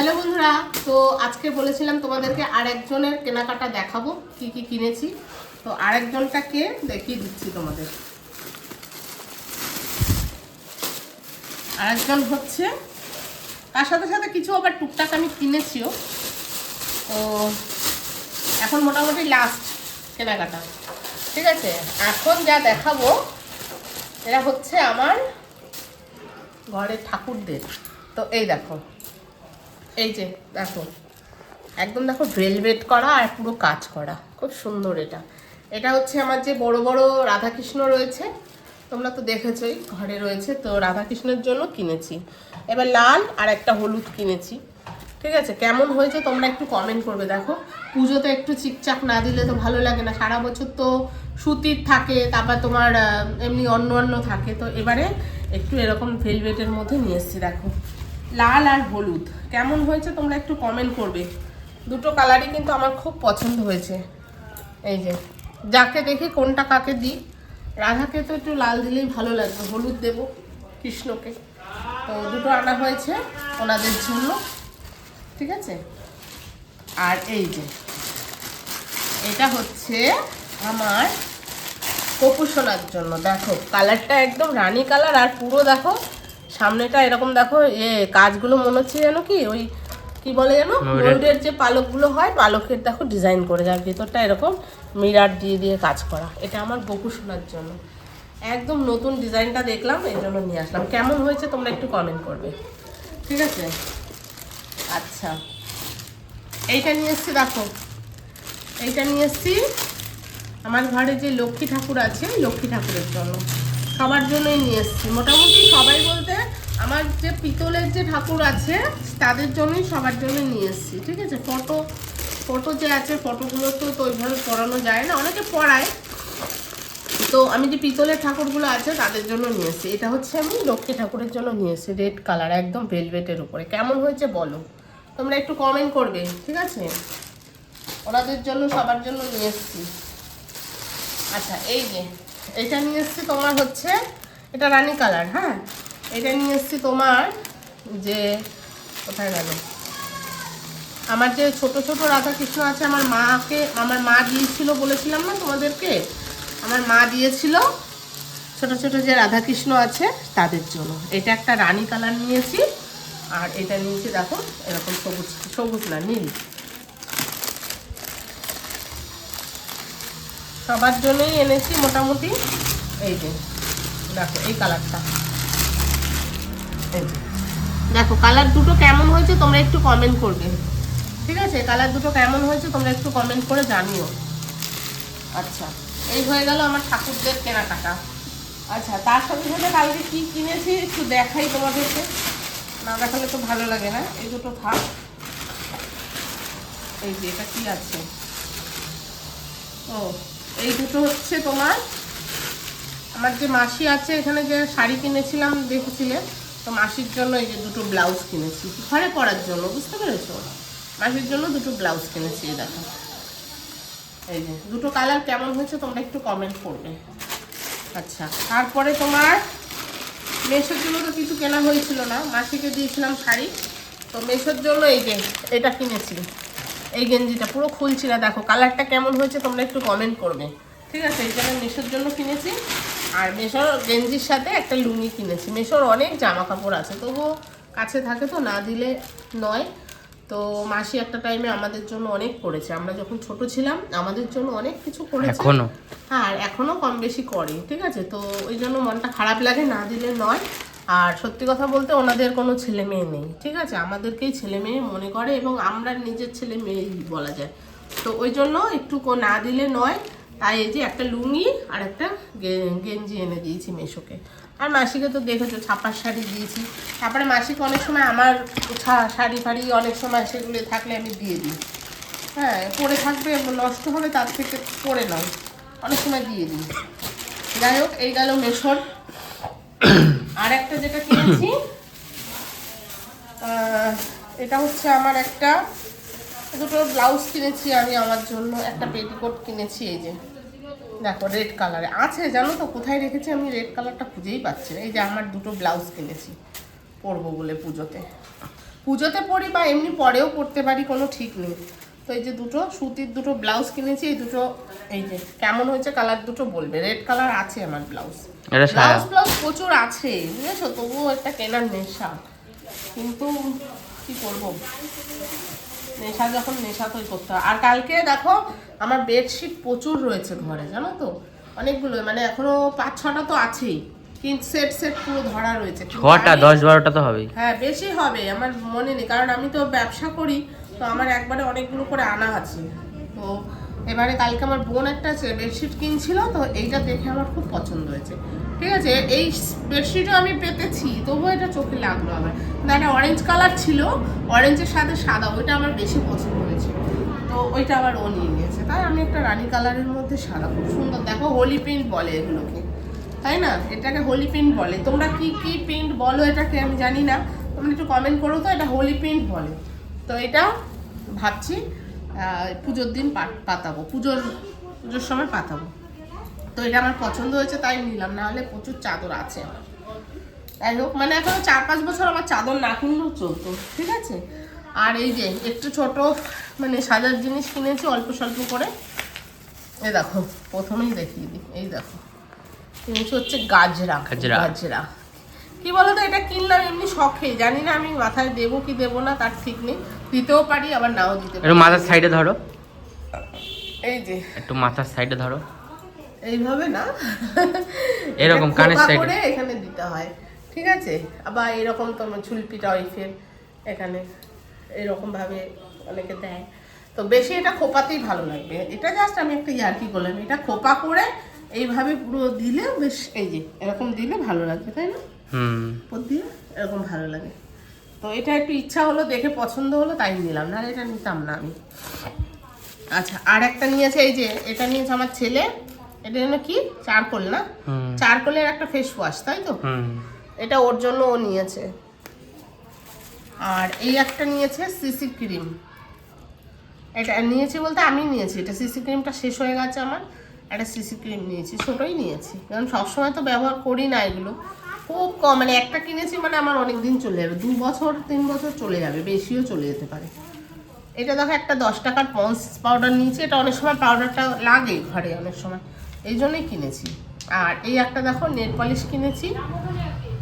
Hello বন্ধুরা, তো আজকে বলেছিলাম তোমাদেরকে আরেকজনের কেনাকাটা দেখাবো, কি কি কিনেছি। তো আরেকজনটাকে দেখিয়ে দিচ্ছি তোমাদের। আরেকজন হচ্ছে, তার সাথে সাথে কিছু আবার টুকটাক আমি কিনেছিও। তো এখন মোটামুটি লাস্ট কেনাকাটা। ঠিক আছে? এখন যা দেখাবো এরা হচ্ছে আমার ঘরের ঠাকুরদের। তো এই দেখো। এই যে, দেখো। একদম দেখো ভেলভেট করা আর পুরো কাজ করা। খুব সুন্দর এটা। এটা হচ্ছে আমার যে বড় বড় রাধাকৃষ্ণ রয়েছে, তোমরা তো দেখেছই, ঘরে রয়েছে, তো রাধাকৃষ্ণের জন্য কিনেছি। এবার লাল আর একটা হলুদ কিনেছি। ঠিক আছে? কেমন হয়েছে তোমরা একটু কমেন্ট করবে, দেখো। পুজোতে একটু চিকচাক না দিলে তো ভালো লাগে না। সারা বছর তো সুতির থাকে, তারপর তোমার এমনি অন্য অন্য থাকে। তো এবারে একটু এরকম ভেলভেটের মধ্যে নিয়ে এসেছি, দেখো। লাল আর হলুদ। কেমন হয়েছে তোমরা একটু কমেন্ট করবে। দুটো কালারই কিন্তু আমার খুব পছন্দ হয়েছে। এই যে, যাকে দেখি কোনটা কাকে দিই। রাধাকে তো একটু লাল দিলেই ভালো লাগবে, হলুদ দেবো কৃষ্ণকে। তো দুটো আনা হয়েছে ওনাদের জন্য, ঠিক আছে? আর এই যে, এটা হচ্ছে আমার কপুসোনার জন্য। দেখো কালারটা একদম রানী কালার আর পুরো দেখো সামনেটা এরকম দেখো এ কাজগুলো মনে হচ্ছে যেন কি ওই কি বলে যেন? ময়ূরের- যে পালকগুলো হয় পালকের দেখো ডিজাইন করে যায় ভেতরটা এরকম মিরার দিয়ে দিয়ে কাজ করা। এটা আমার বকু শোনার জন্য। একদম নতুন ডিজাইনটা দেখলাম এই জন্য নিয়ে আসলাম। কেমন হয়েছে তোমরা একটু কমেন্ট করবে। ঠিক আছে? আচ্ছা। এইটা নিয়ে এসছি দেখো। এইটা নিয়ে এসছি। আমার ঘরে যে লক্ষ্মী ঠাকুর আছে লক্ষ্মী ঠাকুরের জন্য। সবার জন্যই নিয়ে এসছি। মোটামুটি সবাই বলতে আমার যে পিতলের যে ঠাকুর আছে, তাদের জন্যই সবার জন্য নিয়ে এসছি, ঠিক আছে? ফটো ফটো যে আছে, ফটোগুলো তো তো ওইভাবে পড়ানো যায় না, অনেকে পড়ায়। তো আমি যে পিতলের ঠাকুরগুলো আছে, তাদের জন্য নিয়ে এসেছি। এটা হচ্ছে আমি লক্ষ্মী ঠাকুরের জন্য নিয়ে এসেছি, রেড কালার, একদম ভেলভেটের উপরে। কেমন হয়েছে বলো? তোমরা একটু কমেন্ট করবে, ঠিক আছে? ওনাদের জন্য, সবার জন্য নিয়ে এসেছি। আচ্ছা এই যে এটা নিয়ে এসেছি তোমার হচ্ছে, এটা রানী কালার হ্যাঁ? এটা নিয়ে এসেছি তোমার যে, কোথায় গেল? আমার যে ছোট ছোট রাধা কৃষ্ণ আছে, আমার মাকে, আমার মা দিয়েছিল বলেছিলাম না তোমাদেরকে? আমার মা দিয়েছিল ছোট ছোট যে রাধা কৃষ্ণ আছে, তাদের জন্য। এটা একটা রানী কালার নিয়েছি, আর এটা নিয়েছি দেখো, এরকম সবুজ সবুজ না, নীল। সবার জন্যই এনেছি মোটামুটি। এই যে, দেখো, এই কালারটা দেখো কালার দুটো কেমন হয়েছে তোমরা একটু কমেন্ট করবে। ঠিক আছে? কালার দুটো কেমন হয়েছে তোমরা একটু কমেন্ট করে জানিও। আচ্ছা এই হয়ে গেল আমার ঠাকুরদের কেনাকাটা। আচ্ছা তার সাথে সাথে কালকে কি কিনেছি একটু দেখাই তোমাদেরকে। না দেখালে তো ভালো লাগে না। এই দুটো থাক। এই যে, এটা কি আছে? ও এই দুটো হচ্ছে তোমার, আমার যে মাসি আছে, এখানে যে শাড়ি কিনেছিলাম দেখেছিলে, তো মাসির জন্য এই যে দুটো ব্লাউজ কিনেছি। ঘরে পরার জন্য, বুঝতে পেরেছ? মাসির জন্য দুটো ব্লাউজ কিনেছি দেখো। এই যে, দুটো কালার কেমন হয়েছে তোমরা একটু কমেন্ট করবে। আচ্ছা তারপরে তোমার মেশোর জন্য তো কিছু কেনা হয়েছিল না, মাসিকে দিয়েছিলাম শাড়ি, তো মেশোর জন্য এই যে, এটা কিনেছি। এই গেঞ্জিটা পুরো খুলছি না। দেখো কালারটা কেমন হয়েছে তোমরা একটু কমেন্ট করবে। ঠিক আছে এই জন্য মেশোর জন্য কিনেছি। আর মেশোর গেঞ্জির সাথে একটা লুঙ্গি কিনেছি। মেশোর অনেক জামা কাপড় আছে তবুও কাছে থাকে তো না দিলে নয়। তো মাসি একটা টাইমে আমাদের জন্য অনেক করেছে। আমরা যখন ছোট ছিলাম আমাদের জন্য অনেক কিছু করেছে। এখনও? হ্যাঁ আর এখনও কম বেশি করে ঠিক আছে? তো ওই জন্য মনটা খারাপ লাগে না দিলে নয়। আর সত্যি কথা বলতে ওনাদের কোনো ছেলে মেয়ে নেই, ঠিক আছে? আমাদেরকেই ছেলে মেয়ে মনে করে এবং আমরা নিজের ছেলে মেয়েই বলা যায়। তো ওই জন্য একটু না দিলে নয়, তাই এই যে একটা লুঙ্গি আর একটা গেঞ্জি এনে দিয়েছি মেশোকে। আর মাসিকে তো দেখেছ, ছাপার শাড়ি দিয়েছি। তারপরে মাসিকে অনেক সময় আমার শাড়ি ফাড়ি অনেক সময় সেগুলো থাকলে আমি দিয়ে দিই। হ্যাঁ পরে থাকবে, নষ্ট হবে তার থেকে পরে নাও অনেক সময় দিয়ে দিই। যাই হোক, এই গেল মেশর। আর একটা যেটা কিনেছি এটা হচ্ছে আমার একটা, দুটো ব্লাউজ কিনেছি আমি আমার জন্য, একটা পেটিকোট কিনেছি, এই যে। দেখো রেড কালারে আছে, জানো তো, কোথায় রেখেছি আমি? রেড কালারটা খুঁজেই পাচ্ছি না। এই যে আমার দুটো ব্লাউজ কিনেছি, পরবো বলে পুজোতে। পুজোতে পরি বা এমনি পরেও পরতে পারি, কোনো ঠিক নেই। তো এই যে দুটো সুতির দুটো ব্লাউজ কিনেছি এই দুটো এই যে কেমন হয়েছে কালার দুটো বলবে। রেড কালার আছে আমার ব্লাউজ ব্লাউজ ব্লাউজ প্রচুর আছে বুঝেছ? তবুও একটা কেনার নেশা। কিন্তু কি করব নেশা যখন নেশা তোই করতে হয়। আর কালকে দেখো আমার বেডশিট প্রচুর রয়েছে ঘরে জানো তো? অনেকগুলো মানে এখনও পাঁচ ছটা তো আছেই। কিন্তু সেট সেট পুরো ধরা রয়েছে। ছটা দশ বারোটা তো হবেই। হ্যাঁ বেশি হবে আমার মনে নেই। কারণ আমি তো ব্যবসা করি তো আমার একবারে অনেকগুলো করে আনা আছে। তো এবারে কালকে আমার বোন একটা আছে, বেডশিট কিনছিল, তো এইটা দেখে আমার খুব পছন্দ হয়েছে। ঠিক আছে, এই বেডশিটও আমি পেতেছি, তবুও এটা চোখে লাগল আমার। কিন্তু একটা অরেঞ্জ কালার ছিল অরেঞ্জের সাথে সাদা, ওইটা আমার বেশি পছন্দ হয়েছে। তো ওইটা আবার ও নিয়ে নিয়েছে। তাই আমি একটা রানী কালারের মধ্যে সাদা, খুব সুন্দর। দেখো হোলি প্রিন্ট বলে এগুলোকে। তাই না? এটাকে হোলি প্রিন্ট বলে। তোমরা কি কি প্রিন্ট বলো এটাকে, আমি জানি না। তোমরা একটু কমেন্ট করো তো, এটা হোলি প্রিন্ট বলে। তো এটা ভাবছি পুজোর দিন পাতাবো। পুজোর পুজোর সময় পাতাবো। তো এটা আমার পছন্দ হয়েছে তাই নিলাম। না হলে প্রচুর চাদর আছে। আমার যাই হোক মানে এখনও চার পাঁচ বছর আমার চাদর না কিনলেও চলতো ঠিক আছে? আর এই যে একটু ছোট মানে সাজার জিনিস কিনেছি অল্প স্বল্প করে। এই দেখো প্রথমেই দেখিয়ে দিই। এই দেখো কিনেছি হচ্ছে গাজরা। গাজরা। গাজরা। কি বলতো এটা কিনলাম এমনি শখে জানি না আমি মাথায় দেবো কি দেবো না তার ঠিক নেই। দিতেও পারি আবার নাও দিতে পারি। মাথার সাইডে ধরো। এই যে। একটু মাথার সাইডে ধরো। এইভাবে না? এরকম কানের এ। করে এখানে দিতে হয়। ঠিক আছে? আবার এরকম তোমার ঝুলপি টাইপের এখানে। এরকম ভাবে অনেকে দেয়। তো বেশি এটা খোপাতেই ভালো লাগবে। এটা জাস্ট আমি একটা ইয়ার্কি করলাম এটা খোপা করে এইভাবে পুরো দিলে বেশ এই যে এরকম দিলে ভালো লাগবে তাই না? উপর দিয়ে এরকম ভালো লাগে। তো এটা একটু ইচ্ছা হলো দেখে পছন্দ হলো তাই নিলাম। না এটা নিতাম না আমি। আচ্ছা আর একটা নিয়েছে এই যে এটা নিয়েছে আমার ছেলে। এটা যেন কি? চারকোল না? চারকোলের একটা ফেস ওয়াশ তাই তো? হুম। এটা ওর জন্য ও নিয়েছে। আর এই একটা নিয়েছে সিসি ক্রিম এটা নিয়েছি বলতে আমি নিয়েছি। এটা সিসি ক্রিমটা শেষ হয়ে গেছে আমার। একটা সিসি ক্রিম নিয়েছি ছোটোই নিয়েছি। কারণ সবসময় তো ব্যবহার করি না এগুলো। খুব কম মানে একটা কিনেছি মানে আমার অনেক দিন চলে যাবে দু বছর তিন বছর চলে যাবে বেশিও চলে যেতে পারে। এটা দেখো একটা দশ টাকার পন্স পাউডার নিয়েছি এটা অনেক সময় পাউডারটা লাগে ঘরে অনেক সময় এই জন্যই কিনেছি। আর এই একটা দেখো নেল পলিশ কিনেছি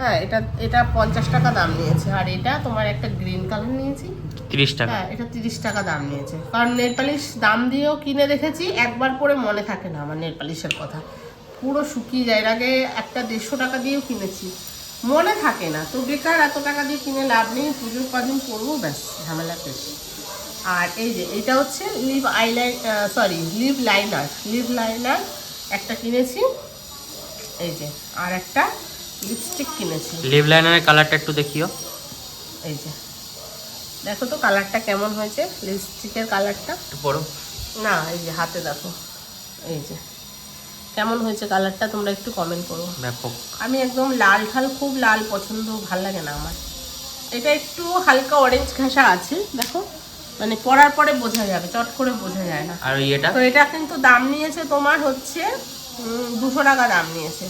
হ্যাঁ এটা এটা পঞ্চাশ টাকা দাম নিয়েছে আর এটা তোমার একটা গ্রিন কালার নিয়েছি। তিরিশ টাকা। হ্যাঁ এটা তিরিশ টাকা দাম নিয়েছে কারণ নেল পালিশ দাম দিয়েও কিনে দেখেছি একবার করে মনে থাকে না আমার নেল পালিশের কথা। পুরো শুকিয়ে যায়। এর আগে একটা দেড়শো টাকা দিয়েও কিনেছি। মনে থাকে না তো বেকার এত টাকা দিয়ে কিনে লাভ নেই পুজোর কদিন পরবো ব্যাস ঝামেলা শেষ। আর এই যে এটা হচ্ছে lip eyeliner sorry lip liner lip liner একটা কিনেছি। এই যে আর একটা লিপস্টিক কিনেছি। লিভ লাইনারের কালারটা একটু দেখিও। এই যে দেখো তো কালারটা কেমন হয়েছে লিপস্টিকের কালারটা একটু পড়ো না এই যে হাতে দেখো। এই যে কেমন হয়েছে কালারটা তোমরা একটু কমেন্ট করো। ব্যাপক আমি একদম লাল ঠাল খুব লাল পছন্দ ভালো লাগে না আমার। এটা একটু হালকা অরেঞ্জ ঘাসা আছে দেখো। মানে পরার পরে বোঝা যাবে চট করে বোঝা যায় না। আর এটা তো এটা কিন্তু দাম নিয়েছে তোমার হচ্ছে দুশো টাকা দাম নিয়েছে।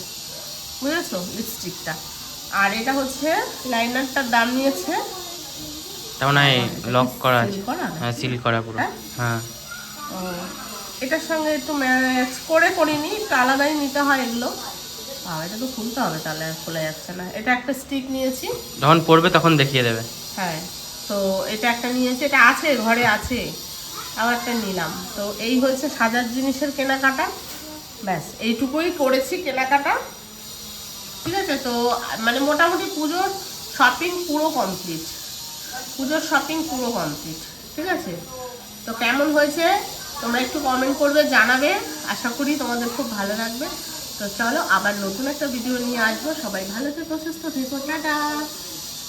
বুঝেছ? লিপস্টিকটা আর এটা হচ্ছে লাইনারটার দাম নিয়েছে। তার মানে লক করা আছে। হ্যাঁ সিল করা পুরো। হ্যাঁ? এটার সঙ্গে একটু ম্যাচ করে করিনি একটু আলাদাই নিতে হয় এগুলো। এটা তো খুলতে হবে তাহলে আর খোলা যাচ্ছে না। এটা একটা স্টিক নিয়েছি। যখন পড়বে তখন দেখিয়ে দেবে। হ্যাঁ তো এটা একটা নিয়েছি এটা আছে ঘরে আছে। আবার একটা নিলাম। তো এই হচ্ছে সাজার জিনিসের কেনাকাটা। ব্যাস এইটুকুই করেছি কেনাকাটা। ঠিক আছে তো মানে মোটামুটি পুজোর শপিং পুরো কমপ্লিট পুজোর শপিং পুরো কমপ্লিট ঠিক আছে? তো কেমন হয়েছে? তোমরা একটু কমেন্ট করবে, জানাবে। আশা করি তোমাদের খুব ভালো লাগবে। তো চলো আবার নতুন একটা ভিডিও নিয়ে আসব। সবাই ভালো থেকো, সুস্থ থেকো, টাটা।